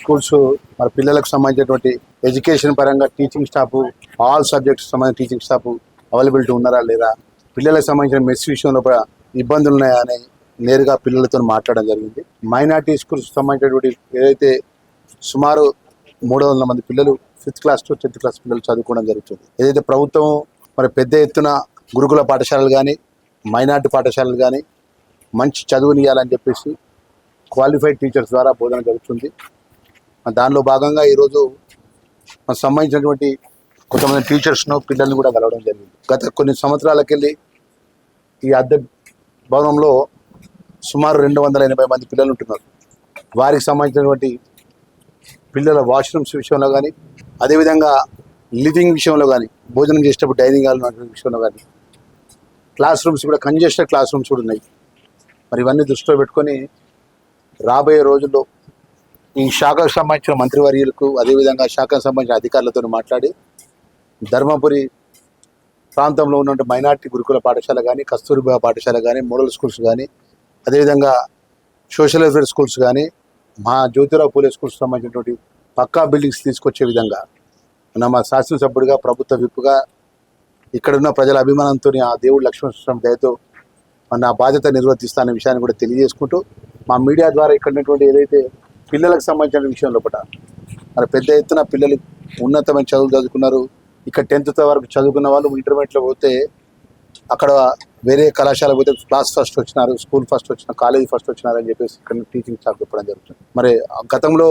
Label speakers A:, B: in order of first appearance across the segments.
A: Schools మన పిల్లలకు సంబంధించినటువంటి ఎడ్యుకేషన్ పరంగా టీచింగ్ స్టాఫ్ ఆల్ సబ్జెక్ట్స్ సంబంధించిన టీచింగ్ స్టాఫ్ అవైలబిలిటీ ఉన్నారా లేదా? పిల్లలకు సంబంధించిన మెస్ విషయంలో కూడా ఇబ్బందులు ఉన్నాయా అని నేరుగా పిల్లలతో మాట్లాడడం జరిగింది. మైనార్టీ స్కూల్స్ సంబంధించినటువంటి ఏదైతే సుమారు మూడు వందల మంది పిల్లలు fifth class to tenth class పిల్లలు చదువుకోవడం జరుగుతుంది. ఏదైతే ప్రభుత్వం మరి పెద్ద ఎత్తున గురుకుల పాఠశాలలు కానీ మైనార్టీ పాఠశాలలు కానీ మంచి చదువునియాలని చెప్పేసి క్వాలిఫైడ్ టీచర్స్ ద్వారా బోధన జరుగుతుంది. దానిలో భాగంగా ఈరోజు మనకు సంబంధించినటువంటి కొంతమంది టీచర్స్ను పిల్లల్ని కూడా కలవడం జరిగింది. గత కొన్ని సంవత్సరాలకెళ్ళి ఈ అద్దె భవనంలో సుమారు రెండు వందల ఎనభై మంది పిల్లలు ఉంటున్నారు. వారికి సంబంధించినటువంటి పిల్లల వాష్రూమ్స్ విషయంలో కానీ అదేవిధంగా లివింగ్ విషయంలో కానీ భోజనం చేసేటప్పుడు డైనింగ్ హాల్ విషయంలో కానీ క్లాస్ రూమ్స్ కూడా కంజెస్టెడ్ క్లాస్ రూమ్స్ కూడా ఉన్నాయి. మరి ఇవన్నీ దృష్టిలో పెట్టుకొని రాబోయే రోజుల్లో ఈ శాఖకు సంబంధించిన మంత్రివర్యులకు అదేవిధంగా శాఖకు సంబంధించిన అధికారులతో మాట్లాడి ధర్మపురి ప్రాంతంలో ఉన్నటువంటి మైనార్టీ గురుకుల పాఠశాల కానీ కస్తూరిబా పాఠశాల కానీ మోడల్ స్కూల్స్ కానీ అదేవిధంగా సోషల్ వెల్ఫేర్ స్కూల్స్ కానీ మా జ్యోతిరావు పూలే స్కూల్స్ సంబంధించినటువంటి పక్కా బిల్డింగ్స్ తీసుకొచ్చే విధంగా మన శాసనసభ్యుడిగా ప్రభుత్వ విప్పుగా ఇక్కడున్న ప్రజల అభిమానంతో ఆ దేవుడు లక్ష్మణ దయతో మన నా బాధ్యత నిర్వర్తిస్తానే విషయాన్ని కూడా తెలియజేసుకుంటూ మా మీడియా ద్వారా ఇక్కడ ఉన్నటువంటి ఏదైతే పిల్లలకు సంబంధించిన విషయంలో కూడా మరి పెద్ద ఎత్తున పిల్లలు ఉన్నతమైన చదువులు చదువుకున్నారు. ఇక్కడ టెన్త్ వరకు చదువుకున్న వాళ్ళు ఇంటర్మీడియట్లో పోతే అక్కడ వేరే కళాశాల పోతే క్లాస్ ఫస్ట్ వచ్చినారు స్కూల్ ఫస్ట్ వచ్చిన కాలేజీ ఫస్ట్ వచ్చినారు అని చెప్పేసి ఇక్కడ టీచింగ్ స్టాఫ్ చెప్పడం జరుగుతుంది. మరి ఆ గతంలో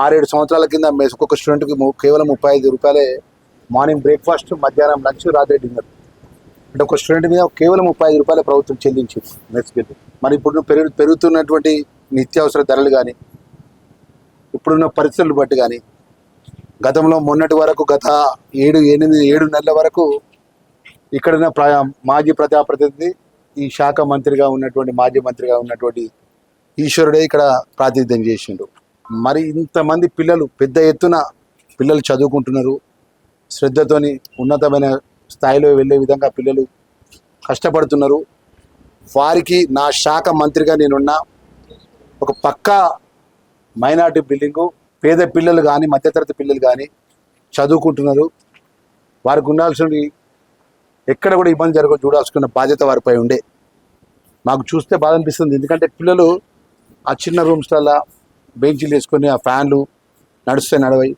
A: ఆరేడు సంవత్సరాల కింద మెస్ ఒక్కొక్క స్టూడెంట్కి కేవలం ముప్పై ఐదు రూపాయలే మార్నింగ్ బ్రేక్ఫాస్ట్ మధ్యాహ్నం లంచ్ రాత్రి డిన్నర్. అంటే ఒక స్టూడెంట్ మీద కేవలం ముప్పై ఐదు రూపాయల ప్రభుత్వం చెల్లించింది. మెస్ బిల్లు మరి ఇప్పుడు పెరుగు పెరుగుతున్నటువంటి నిత్యావసర ధరలు కానీ ఇప్పుడున్న పరిస్థితులు బట్టి కానీ గతంలో మొన్నటి వరకు గత ఏడు ఎనిమిది ఏడు నెలల వరకు ఇక్కడున్న ప్ర మాజీ ప్రజాప్రతినిధి ఈ శాఖ మంత్రిగా ఉన్నటువంటి మాజీ మంత్రిగా ఉన్నటువంటి ఈశ్వరుడే ఇక్కడ ప్రాతినిధ్యం చేసిండు. మరి ఇంతమంది పిల్లలు పెద్ద ఎత్తున పిల్లలు చదువుకుంటున్నారు. శ్రద్ధతోని ఉన్నతమైన స్థాయిలో వెళ్ళే విధంగా పిల్లలు కష్టపడుతున్నారు. వారికి నా శాఖ మంత్రిగా నేనున్నా ఒక పక్కా మైనార్టీ బిల్డింగు పేద పిల్లలు కానీ మధ్యతరగతి పిల్లలు కానీ చదువుకుంటున్నారు. వారికి ఉండాల్సిన ఎక్కడ కూడా ఇబ్బంది జరగ చూడాల్సుకున్న బాధ్యత వారిపై ఉండే. మాకు చూస్తే బాధ అనిపిస్తుంది. ఎందుకంటే పిల్లలు ఆ చిన్న రూమ్స్లలో బెంచీలు వేసుకొని ఆ ఫ్యాన్లు నడుస్తే నడవై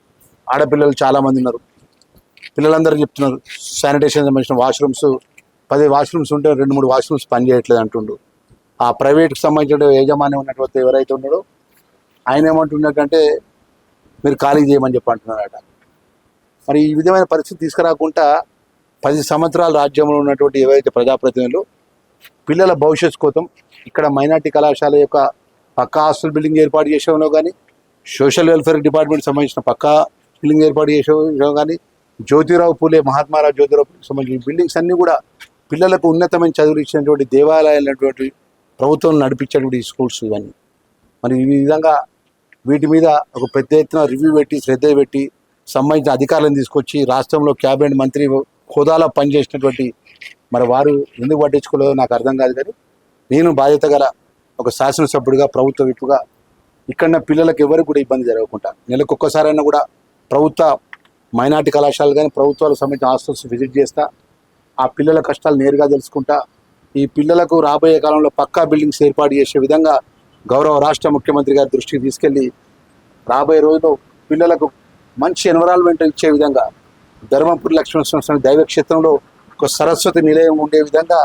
A: ఆడపిల్లలు చాలామంది ఉన్నారు. పిల్లలందరూ చెప్తున్నారు శానిటేషన్ సంబంధించిన వాష్రూమ్స్ పది వాష్రూమ్స్ ఉంటే రెండు మూడు వాష్రూమ్స్ పనిచేయట్లేదు అంటుండు. ఆ ప్రైవేట్కి సంబంధించిన యజమాని ఉన్నటువంటి ఎవరైతే ఉన్నాడో ఆయన ఏమంటున్నాడంటే మీరు ఖాళీ చేయమని చెప్పి అంటున్నారట. మరి ఈ విధమైన పరిస్థితి తీసుకురాకుండా పది సంవత్సరాల రాజ్యంలో ఉన్నటువంటి ఎవరైతే ప్రజాప్రతినిధులు పిల్లల భవిష్యత్తు కోసం ఇక్కడ మైనార్టీ కళాశాల యొక్క పక్కా హాస్టల్ బిల్డింగ్ ఏర్పాటు చేసేవనో కానీ సోషల్ వెల్ఫేర్ డిపార్ట్మెంట్ సంబంధించిన పక్కా బిల్డింగ్ ఏర్పాటు చేసేవనో కానీ జ్యోతిరావు పూలే మహాత్మారావు జ్యోతిరావు పూలే సంబంధించిన బిల్డింగ్స్ అన్నీ కూడా పిల్లలకు ఉన్నతమైన చదువులు ఇచ్చినటువంటి దేవాలయాలైనటువంటి ప్రభుత్వం నడిపించేటువంటి ఈ స్కూల్స్ ఇవన్నీ. మరి ఈ విధంగా వీటి మీద ఒక పెద్ద ఎత్తున రివ్యూ పెట్టి శ్రద్ధ పెట్టి సంబంధించిన అధికారులను తీసుకొచ్చి రాష్ట్రంలో క్యాబినెట్ మంత్రి హోదాలో పనిచేసినటువంటి మరి వారు ఎందుకు పట్టించుకోలేదో నాకు అర్థం కాదు కానీ నేను బాధ్యత గల ఒక శాసనసభ్యుడిగా ప్రభుత్వ విప్పుగా ఇక్కడ పిల్లలకు ఎవరికి కూడా ఇబ్బంది జరగకుండా నెలకు ఒక్కసారైనా కూడా ప్రభుత్వ మైనార్టీ కళాశాలలు కానీ ప్రభుత్వాలకు సంబంధించిన హాస్టల్స్ విజిట్ చేస్తా ఆ పిల్లల కష్టాలు నేరుగా తెలుసుకుంటా ఈ పిల్లలకు రాబోయే కాలంలో పక్కా బిల్డింగ్స్ ఏర్పాటు చేసే విధంగా గౌరవ రాష్ట్ర ముఖ్యమంత్రి గారి దృష్టికి తీసుకెళ్ళి రాబోయే రోజుల్లో పిల్లలకు మంచి ఎన్విరాన్మెంట్ ఇచ్చే విధంగా ధర్మపురి లక్ష్మణ దైవక్షేత్రంలో ఒక సరస్వతి నిలయం ఉండే విధంగా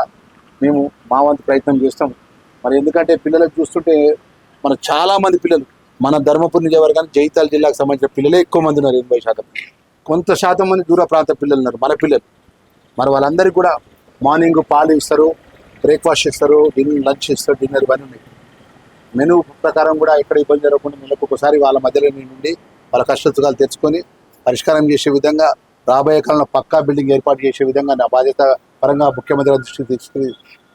A: మేము మా వంతు ప్రయత్నం చేస్తాం. మరి ఎందుకంటే పిల్లలకు చూస్తుంటే మన చాలామంది పిల్లలు మన ధర్మపురి నిజవర్గానికి జైతాల్ జిల్లాకు సంబంధించిన పిల్లలే ఎక్కువ మంది ఉన్నారు ఎనభై శాతం. కొంత శాతం మంది దూర ప్రాంత పిల్లలు ఉన్నారు మన పిల్లలు. మరి వాళ్ళందరికీ కూడా మార్నింగ్ పాలు ఇస్తారు. బ్రేక్ఫాస్ట్ ఇస్తారు డిన్నర్ లంచ్ ఇస్తారు డిన్నర్ ఇవన్నీ ఉన్నాయి. మెనూ ప్రకారం కూడా ఎక్కడ ఇబ్బంది జరగకుండా నెలకు ఒకసారి వాళ్ళ మధ్యలో నుండి వాళ్ళ కష్టసుఖాలు తెచ్చుకొని పరిష్కారం చేసే విధంగా రాబోయే కాలంలో పక్కా బిల్డింగ్ ఏర్పాటు చేసే విధంగా నా బాధ్యత పరంగా ముఖ్యమంత్రి దృష్టికి తీసుకుని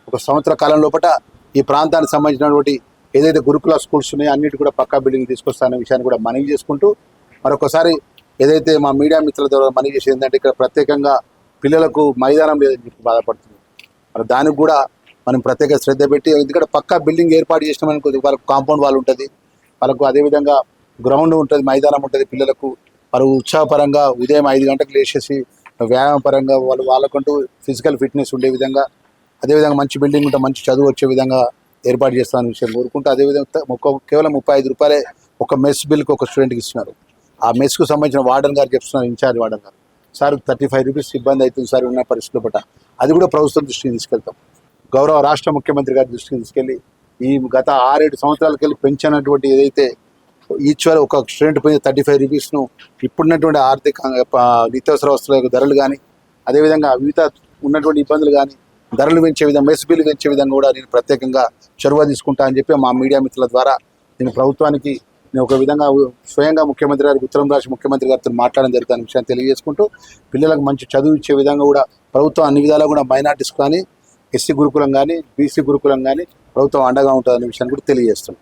A: ఒక సంవత్సర కాలం లోపల ఈ ప్రాంతానికి సంబంధించినటువంటి ఏదైతే గురుకుల స్కూల్స్ ఉన్నాయో అన్నిటి కూడా పక్కా బిల్డింగ్ తీసుకొస్తానే విషయాన్ని కూడా మనవి చేసుకుంటూ మరొకసారి ఏదైతే మా మీడియా మిత్రుల ద్వారా మనవి చేసేది ఏంటంటే ఇక్కడ ప్రత్యేకంగా పిల్లలకు మైదానం లేదని చెప్పి బాధపడుతుంది మరి దానికి కూడా మనం ప్రత్యేక శ్రద్ధ పెట్టి ఎందుకంటే పక్కా బిల్డింగ్ ఏర్పాటు చేసినామని వాళ్ళకు కాంపౌండ్ వాళ్ళు ఉంటుంది. వాళ్ళకు అదేవిధంగా గ్రౌండ్ ఉంటుంది మైదానం ఉంటుంది పిల్లలకు. వారు ఉత్సాహపరంగా ఉదయం ఐదు గంటలకు లేచేసి వ్యాయామపరంగా వాళ్ళు వాళ్ళకంటూ ఫిజికల్ ఫిట్నెస్ ఉండే విధంగా అదేవిధంగా మంచి బిల్డింగ్ ఉంటే మంచి చదువు వచ్చే విధంగా ఏర్పాటు చేస్తామని విషయం కోరుకుంటూ అదేవిధంగా ఒక్క కేవలం ముప్పై ఐదు రూపాయలే ఒక మెస్ బిల్కి ఒక స్టూడెంట్కి ఇస్తున్నారు. ఆ మెస్కు సంబంధించిన వార్డెన్ గారు చెప్తున్నారు ఇన్ఛార్జ్ వార్డెన్ గారు. సార్ థర్టీ ఫైవ్ రూపీస్ ఇబ్బంది అవుతుంది సార్ ఉన్న పరిస్థితుల పట్ల అది కూడా ప్రభుత్వం దృష్టికి తీసుకెళ్తాం. గౌరవ రాష్ట్ర ముఖ్యమంత్రి గారి దృష్టికి తీసుకెళ్ళి ఈ గత ఆరేడు సంవత్సరాలకి వెళ్ళి పెంచినటువంటి ఏదైతే ఈచువల్ ఒక స్టూడెంట్ పోయిన థర్టీ ఫైవ్ రూపీస్ను ఇప్పుడున్నటువంటి ఆర్థిక ప- నిత్యావసర వస్తువుల యొక్క ధరలు కానీ అదేవిధంగా వివిధ ఉన్నటువంటి ఇబ్బందులు కానీ ధరలు పెంచే విధంగా మెస్ బిల్లు పెంచే విధంగా కూడా నేను ప్రత్యేకంగా చొరవ తీసుకుంటా అని చెప్పి మా మీడియా మిత్రుల ద్వారా నేను ప్రభుత్వానికి నేను ఒక విధంగా స్వయంగా ముఖ్యమంత్రి గారికి ఉత్తరం రాష్ట్ర ముఖ్యమంత్రి గారితో మాట్లాడడం జరుగుతున్న విషయాన్ని తెలియజేసుకుంటూ పిల్లలకు మంచి చదువు ఇచ్చే విధంగా కూడా ప్రభుత్వం అన్ని విధాలుగా కూడా మైనార్టీస్ కానీ ఎస్సీ గురుకులం కానీ బీసీ గురుకులం కానీ ప్రభుత్వం అండగా ఉంటుందనే విషయాన్ని కూడా తెలియజేస్తున్నాం